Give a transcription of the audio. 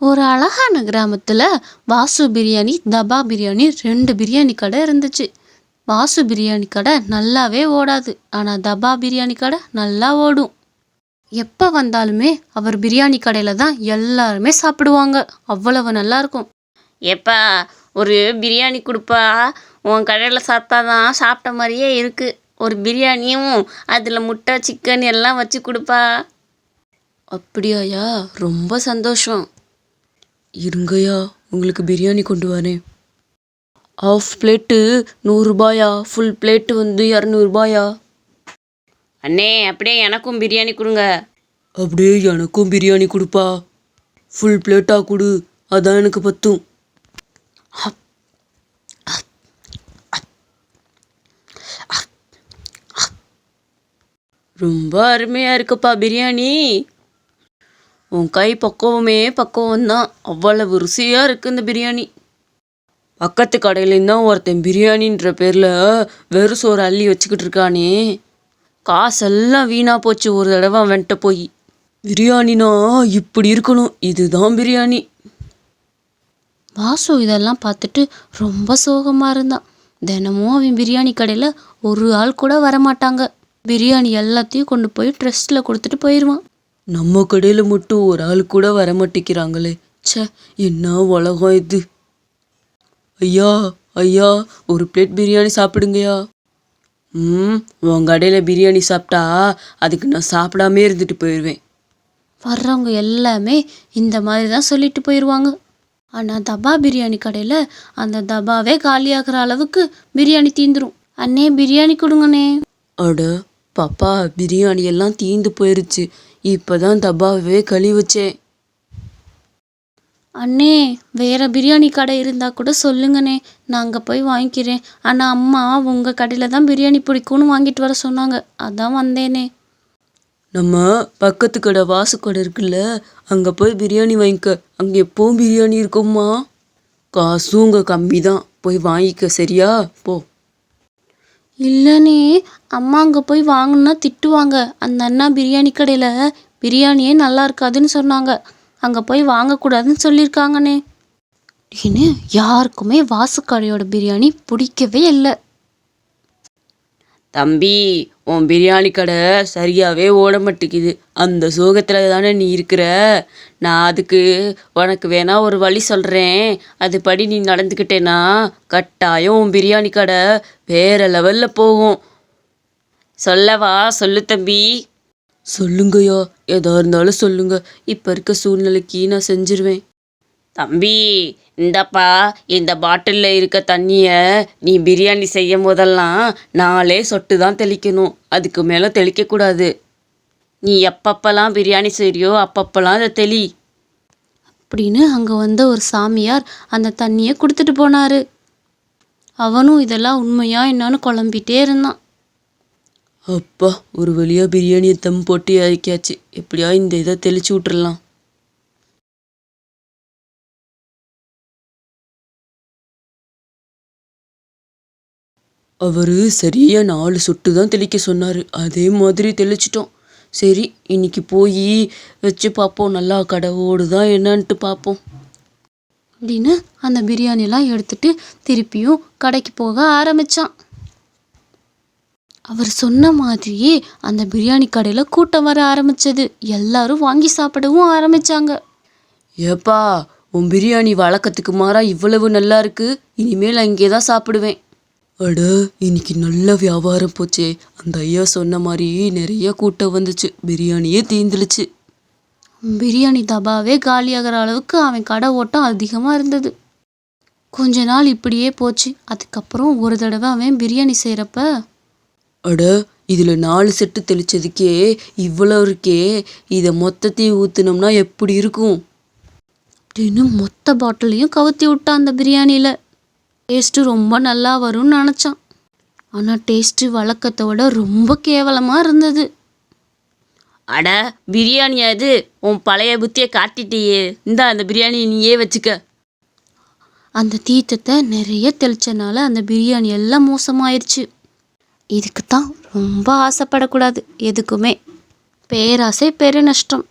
ஒரு அழகான கிராமத்தில் வாசு பிரியாணி தபா பிரியாணி ரெண்டு பிரியாணி கடை இருந்துச்சு. வாசு பிரியாணி கடை நல்லாவே ஓடாது. ஆனால் தபா பிரியாணி கடை நல்லா ஓடும். எப்போ வந்தாலுமே அவர் பிரியாணி கடையில் தான் எல்லாருமே சாப்பிடுவாங்க. அவ்வளவு நல்லா இருக்கும். எப்பா ஒரு பிரியாணி கொடுப்பா. உன் கடையில் சாப்பிட்டா தான் சாப்பிட்ட மாதிரியே இருக்குது ஒரு பிரியாணியும் அதில் முட்டை சிக்கன் எல்லாம் வச்சு கொடுப்பா. அப்படியாயா? ரொம்ப சந்தோஷம். இருங்கய்யா உங்களுக்கு பிரியாணி கொண்டு வரேன். ஆஃப் பிளேட்டு நூறுரூபாயா ஃபுல் பிளேட்டு வந்து இரநூறுபாயா அண்ணே அப்படியே எனக்கும் பிரியாணி கொடுங்க. அப்படியே எனக்கும் பிரியாணி கொடுப்பா. ஃபுல் பிளேட்டாக கொடு. அதான் எனக்கு பத்தும். ரொம்ப அருமையாக இருக்குப்பா பிரியாணி. உன் கை பக்குவமே பக்குவம்தான். அவ்வளவு ருசியாக இருக்குது இந்த பிரியாணி. பக்கத்து கடையிலேருந்து தான் ஒருத்தன் பிரியாணின்ற பேரில் வெறும் சோறு அள்ளி வச்சுக்கிட்டு இருக்கானே. காசெல்லாம் வீணாக போச்சு ஒரு தடவை அவன்கிட்ட போய். பிரியாணினா இப்படி இருக்கணும். இதுதான் பிரியாணி. வாசு இதெல்லாம் பார்த்துட்டு ரொம்ப சோகமாக இருந்தான். தினமும் அவன் பிரியாணி கடையில் ஒரு ஆள் கூட வரமாட்டாங்க. பிரியாணி எல்லாத்தையும் கொண்டு போய் ட்ரெஸ்ட்டில் கொடுத்துட்டு போயிடுவான் நம்ம கடையில் மட்டும் ஒரு ஆள் கூட வர மாட்டேங்கிறாங்களே. ச்சே என்ன உலகம் இது? ஐயா ஐயா ஒரு பிளேட் பிரியாணி சாப்பிடுங்கய்யா. ம் உன் கடையில் பிரியாணி சாப்பிட்டா அதுக்கு நான் சாப்பிடாமே இருந்துட்டு போயிடுவேன் வர்றவங்க எல்லாமே இந்த மாதிரி தான் சொல்லிட்டு போயிடுவாங்க ஆனால் தபா பிரியாணி கடையில் அந்த தபாவே காலியாகிற அளவுக்கு பிரியாணி தீந்துரும். அண்ணே பிரியாணி கொடுங்கண்ணே. அட பாப்பா பிரியாணி எல்லாம் தீந்து போயிருச்சு. இப்பதான் தப்பாவே கழுவி வச்சேன் அண்ணே வேற பிரியாணி கடை இருந்தால் கூட சொல்லுங்கண்ணே. அங்கே போய் வாங்கிக்கிறேன். ஆனால் அம்மா உங்கள் கடையில் தான் பிரியாணி பிடிக்கும்னு வாங்கிட்டு வர சொன்னாங்க. அதான் வந்தேனே. நம்ம பக்கத்து கடை வாசு கடை இருக்குல்ல அங்கே போய் பிரியாணி வாங்கிக்க. அங்கே எப்பவும் பிரியாணி இருக்கும்மா. காசும் இங்கே கம்மி தான் போய் வாங்கிக்க சரியா? போ. இல்லைண்ணே அம்மா அங்கே போய் வாங்கினா திட்டுவாங்க. அந்த அண்ணா பிரியாணி கடையில் பிரியாணியே நல்லா இருக்காதுன்னு சொன்னாங்க. அங்கே போய் வாங்கக்கூடாதுன்னு சொல்லியிருக்காங்கண்ணே அப்படின்னு யாருக்குமே வாசு பிரியாணி பிடிக்கவே இல்லை. தம்பி உன் பிரியாணி கடை சரியாகவே ஓட மாட்டேங்குது அந்த சோகத்தில் தானே நீ இருக்கிற? நான் அதுக்கு உனக்கு வேணா ஒரு வழி சொல்கிறேன் அதுபடி நீ நடந்துக்கிட்டேன்னா கட்டாயம் உன் பிரியாணி கடை வேற லெவலில் போகும். சொல்லவா? சொல்லு தம்பி. சொல்லுங்கய்யா. எதாக இருந்தாலும் சொல்லுங்க. இப்போ இருக்க சூழ்நிலைக்கு நான் செஞ்சிருவேன். தம்பி இந்தப்பா இந்த பாட்டிலில் இருக்க தண்ணியை நீ பிரியாணி செய்யும் போதெல்லாம் நாலே சொட்டு தான் தெளிக்கணும். அதுக்கு மேலே தெளிக்கக்கூடாது நீ எப்பப்பெல்லாம் பிரியாணி செய்றியோ அப்பப்பெல்லாம் அதை தெளி. அப்படின்னு அங்கே வந்த ஒரு சாமியார் அந்த தண்ணியை கொடுத்துட்டு போனாரு. அவனும் இதெல்லாம் உண்மையா என்னன்னு குழம்பிட்டே இருந்தான். அப்பா ஒரு வழியா பிரியாணியை தம் போட்டு இறக்கியாச்சு. எப்படியா இந்த இதை தெளிச்சு விட்டுறலாம். அவர் சரியாக நாலு சொட்டு தான் தெளிக்க சொன்னார். அதே மாதிரி தெளிச்சிட்டோம். சரி இன்னைக்கு போய் வச்சு பார்ப்போம். நல்லா கடை ஓடுதா என்னன்ட்டு பார்ப்போம். அப்படின்னு அந்த பிரியாணிலாம் எடுத்துட்டு திருப்பியும் கடைக்கு போக ஆரம்பிச்சான். அவர் சொன்ன மாதிரியே அந்த பிரியாணி கடையில் கூட்டம் வர ஆரம்பித்தது எல்லாரும் வாங்கி சாப்பிடவும் ஆரம்பித்தாங்க ஏப்பா உன் பிரியாணி வழக்கத்துக்கு மாறா இவ்வளவு நல்லா இருக்கு. இனிமேல் அங்கே தான் சாப்பிடுவேன். அட இன்னைக்கு நல்ல வியாபாரம் போச்சே. அந்த ஐயா சொன்ன மாதிரி நிறைய கூட்டம் வந்துச்சு. பிரியாணியே தீந்துலுச்சு பிரியாணி தபாவே காலியாகிற அளவுக்கு அவன் கடை ஓட்டம் அதிகமாக இருந்தது. கொஞ்ச நாள் இப்படியே போச்சு. அதுக்கப்புறம் ஒரு தடவை அவன் பிரியாணி செய்கிறப்ப அட இதுல நாலு செட்டு தெளிச்சதுக்கே இவ்வளோ இருக்கே. இதை மொத்தத்தையும் ஊத்துனோம்னா எப்படி இருக்கும்? அப்படின்னு மொத்த பாட்டிலையும் கவுத்தி விட்டான் அந்த பிரியாணியில். டேஸ்ட்டு ரொம்ப நல்லா வரும்னு நினச்சான். ஆனால் டேஸ்ட்டு வழக்கத்தை விட ரொம்ப கேவலமாக இருந்தது. அட பிரியாணி அது. உன் பழைய புத்தியை காட்டிட்டியே. இந்தா அந்த பிரியாணி நீயே வச்சுக்க. அந்த தீர்த்தத்தை நிறைய தெளிச்சனால அந்த பிரியாணி எல்லாம் மோசமாயிருச்சு. இதுக்கு தான் ரொம்ப ஆசைப்படக்கூடாது எதுக்குமே. பேராசை பெரு நஷ்டம்.